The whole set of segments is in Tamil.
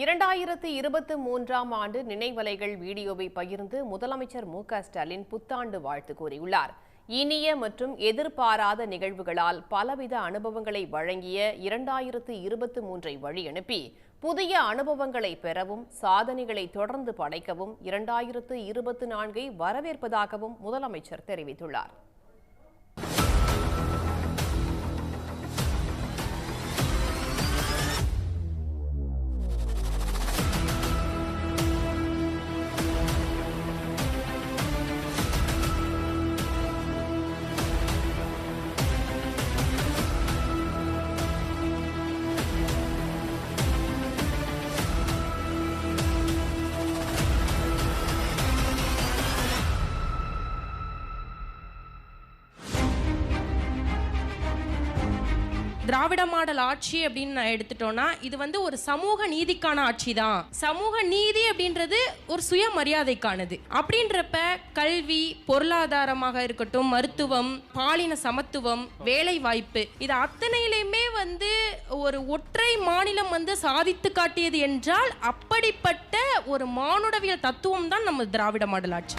இரண்டாயிரத்து இருபத்து மூன்றாம் ஆண்டு நினைவலைகள் வீடியோவை பகிர்ந்து முதலமைச்சர் மு ஸ்டாலின் புத்தாண்டு வாழ்த்து கூறியுள்ளார். இனிய மற்றும் எதிர்பாராத நிகழ்வுகளால் பலவித அனுபவங்களை வழங்கிய இரண்டாயிரத்து இருபத்து மூன்றை வழியனுப்பி புதிய அனுபவங்களை பெறவும் சாதனைகளை தொடர்ந்து படைக்கவும் இரண்டாயிரத்து இருபத்து நான்கை வரவேற்பதாகவும் முதலமைச்சர் தெரிவித்துள்ளார். திராவிட மாடல் ஆட்சி அப்படின்னு நான் எடுத்துட்டோம்னா இது வந்து ஒரு சமூக நீதிக்கான ஆட்சி தான் சமூக நீதி அப்படின்றது ஒரு சுயமரியாதைக்கானது. அப்படின்றப்ப கல்வி பொருளாதாரமாக இருக்கட்டும் மருத்துவம் பாலின சமத்துவம் வேலை வாய்ப்பு இது அத்தனையிலையுமே வந்து ஒரு ஒற்றை மாநிலம் வந்து சாதித்து காட்டியது என்றால் அப்படிப்பட்ட ஒரு மானுடவியல் தத்துவம் தான் நம்ம திராவிட மாடல் ஆட்சி.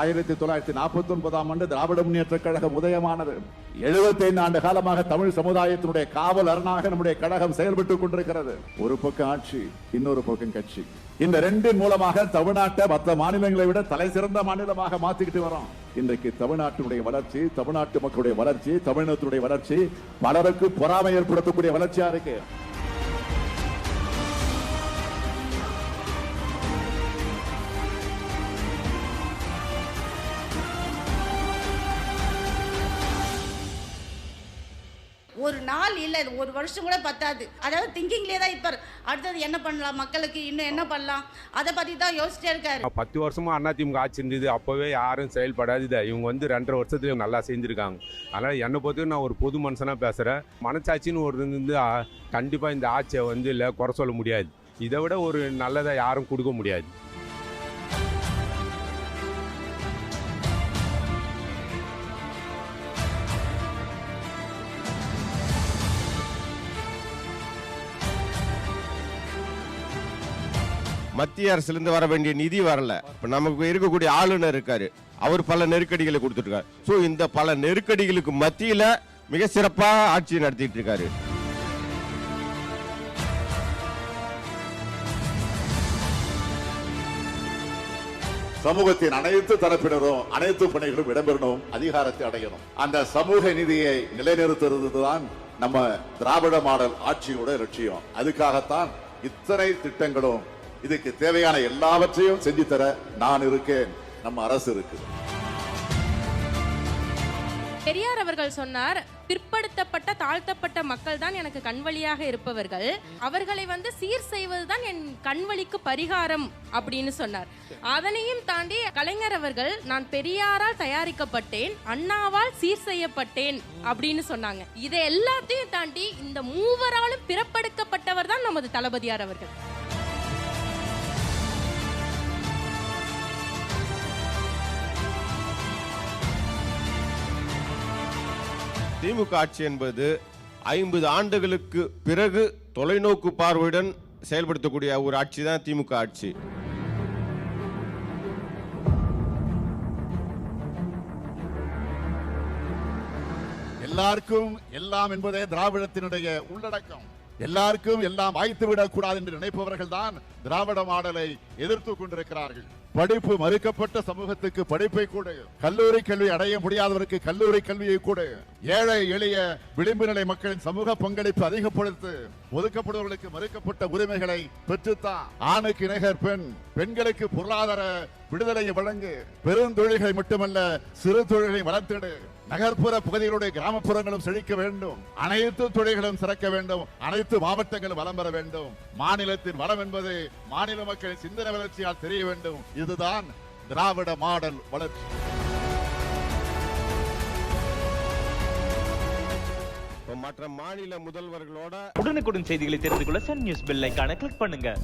ஆயிரத்தி தொள்ளாயிரத்தி நாற்பத்தி ஒன்பதாம் ஆண்டு திராவிட முன்னேற்ற கழகம் உதயமானது. 75 ஆண்டு காலமாக தமிழ் சமுதாயத்தினுடைய காவல் அரணாக நம்முடைய கழகம் செயல்பட்டுக் கொண்டிருக்கிறது. ஒரு பக்கம் ஆட்சி இன்னொரு பக்கம் கட்சி. இந்த ரெண்டின் மூலமாக தமிழ்நாட்டை மற்ற மாநிலங்களை விட தலை சிறந்த மாநிலமாக மாத்திக்கிட்டு வரோம். இன்றைக்கு தமிழ்நாட்டினுடைய வளர்ச்சி தமிழ்நாட்டு மக்களுடைய வளர்ச்சி தமிழினத்தினுடைய வளர்ச்சி பலருக்கு பொறாமை ஏற்படுத்தக்கூடிய வளர்ச்சியா இருக்கு. ஒரு நாள் இல்லை ஒரு வருஷம் கூட பத்தாது. அதாவது திங்கிங்லேயே தான் இருப்பார். அடுத்தது என்ன பண்ணலாம்? மக்களுக்கு இன்னும் என்ன பண்ணலாம்? அதை பற்றி தான் யோசிச்சிட்டே இருக்காரு. பத்து வருஷமா அதிமுக ஆட்சி இருந்தது. அப்போவே யாரும் செயல்படாது இதை. இவங்க வந்து ரெண்டரை வருஷத்துல நல்லா செஞ்சுருக்காங்க அதனால் என்னை பொறுத்து நான் ஒரு பொது மனுஷனாக பேசுகிறேன் மனச்சாட்சின்னு ஒரு இருந்து கண்டிப்பாக இந்த ஆட்சியை வந்து இல்லை குறை சொல்ல முடியாது. இதை விட ஒரு நல்லதை யாரும் கொடுக்க முடியாது. மத்திய அரசுலேருந்து வர வேண்டிய நிதி வரல. இப்போ நமக்கு இருக்கக்கூடிய ஆளுநர் இருக்காரு. அவர் பல நெருக்கடிகளை கொடுத்துருக்காரு ஸோ இந்த பல நெருக்கடிகளுக்கு மத்தியில் மிக சிறப்பாக ஆட்சி நடத்திட்டு இருக்காரு சமூகத்தின் அனைத்து தரப்பினரும் அனைத்து பணிகளும் இடம்பெறணும் அதிகாரத்தை அடையணும். அந்த சமூக நீதியை நிலைநிறுத்துறதுதான் நம்ம திராவிட மாடல் ஆட்சியோட லட்சியம். அதுக்காகத்தான் இத்தனை திட்டங்களும் இதுக்கு தேவையான எல்லாவற்றையும் செஞ்சு தர நான் இருக்கேன். நம்ம அரசு இருக்கு. பெரியார் அவர்கள் சொன்னார் பிற்படுத்தப்பட்ட தாழ்த்தப்பட்ட மக்கள் தான் எனக்கு கண்வழியாக இருப்பவர்கள். அவர்களை வந்து சீர் செய்வதுதான் என் கண்வழிக்கு பரிகாரம் அப்படின்னு சொன்னார். அதனையும் தாண்டி கலைஞர் அவர்கள் நான் பெரியாரால் தயாரிக்கப்பட்டேன் அண்ணாவால் சீர் செய்யப்பட்டேன் அப்படின்னு சொன்னாங்க. இதை எல்லாத்தையும் தாண்டி இந்த மூவராலும் பிறப்படுத்தப்பட்டவர் தான் நமது தளபதியார் அவர்கள். திமுக ஆட்சி என்பது ஐம்பது ஆண்டுகளுக்கு பிறகு தொலைநோக்கு பார்வையுடன் செயல்படுத்தக்கூடிய ஒரு ஆட்சி தான் திமுக ஆட்சி. எல்லாருக்கும் எல்லாம் என்பதே திராவிடத்தினுடைய உள்ளடக்கம். எல்லாருக்கும் எல்லாம் வாய்த்து விடக்கூடாது என்று நினைப்பவர்கள் தான் திராவிட மாடலை எதிர்த்து கொண்டிருக்கிறார்கள். படிப்பு மறுக்கப்பட்ட சமூகத்துக்கு படிப்பை கூட கல்லூரி கல்வி அடைய முடியாதவருக்கு கல்லூரி கல்வியை கூட ஏழை எளிய விளிம்பு நிலை மக்களின் சமூக பங்களிப்பு அதிகப்படுத்து ஒதுக்கப்படுவர்களுக்கு மறுக்கப்பட்ட உரிமைகளை பெற்றுத்தான். ஆணுக்கு இணைகர் பெண் பெண்களுக்கு பொருளாதார விடுதலையை வழங்கு பெருந்தொழில்களை மட்டுமல்ல சிறு தொழில்களை வளர்த்திடு. நகர்ப்புற பகுதிகளுடைய கிராமப்புறங்களும் செழிக்க வேண்டும். அனைத்து தொழில்களும் சிறக்க வேண்டும். அனைத்து மாவட்டங்களும் வளம் பெற வேண்டும். மாநிலத்தின் வளம் என்பது மாநில மக்களின் சிந்தனை வளர்ச்சியால் தெரிய வேண்டும். இதுதான் திராவிட மாடல் வளர்ச்சி. இப்ப மற்ற மாநில முதல்வர்களோட உடனுக்குடன் செய்திகளை தெரிந்து கொள்ள சன் நியூஸ் பெல் ஐகானை கிளிக் பண்ணுங்க.